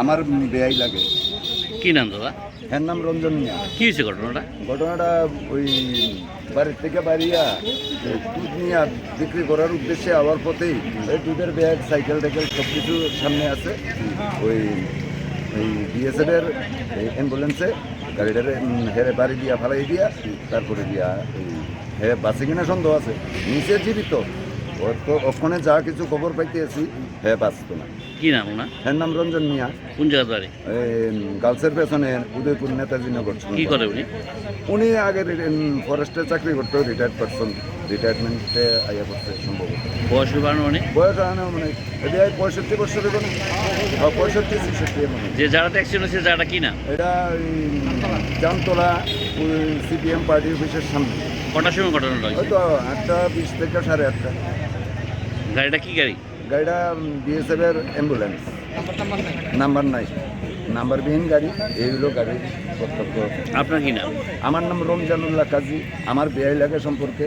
আমার বেয়াই লাগে। কি নাম দাদা? এর নাম রঞ্জন মিয়া। কি হয়েছে ঘটনাটা? ঘটনাটা ওই বাড়ির থেকে বাড়িয়া দুধ নিয়ে বিক্রি করার উদ্দেশ্যে আওয়ার পথেই ওই দুধের ব্যাগ সাইকেল টাইকেল সব কিছু সামনে আছে। ওই ওই বিএসএফের অ্যাম্বুলেন্সে গাড়িটারে হেরে বাড়ি দিয়া ফালাই দিয়া তারপরে দিয়া ওই হে বাসে কিনা সন্দেহ আছে। নিচে জীবিত। ওখানে যা কিছু খবর পাইতেছি হে বাঁচত না। কি নাম ওনা এর নাম রঞ্জন মিয়া। কোন জায়গার বাড়ি? গার্লসের পেছনে উদয়পুর নেতাজি নগর কি করে উনি? উনি আগে ফরেস্টে চাকরি করতো রিটায়ার্ড পারসন রিটায়ারমেন্টে আইয়া করতে সম্ভবত। বয়স বাড়ানো অনেক বয়স হয় মানে এটা পঁয়ষট্টি বছরের কোনো হ্যাঁ, পঁয়ষট্টি ছেষট্টি মনে হয়। যে জায়গাটা অ্যাক্সিডেন্ট হয়েছে জায়গাটা কি না এটা জামতলা সিপিএম পার্টি অফিসের সামনে। কটার সময় ঘটনাটা ওই তো আটটা বিশ থেকে সাড়ে আটটা। গাড়িটা কি গাড়ি? গাড়িটা বিএসএফ এর অ্যাম্বুলেন্স নাম্বার নাই। নাম্বারবিহীন গাড়ি এইগুলো গাড়ির বক্তব্য আপনার কি নাম? আমার নাম রমজানুল্লাহ কাজী। আমার বেআই লাগে সম্পর্কে।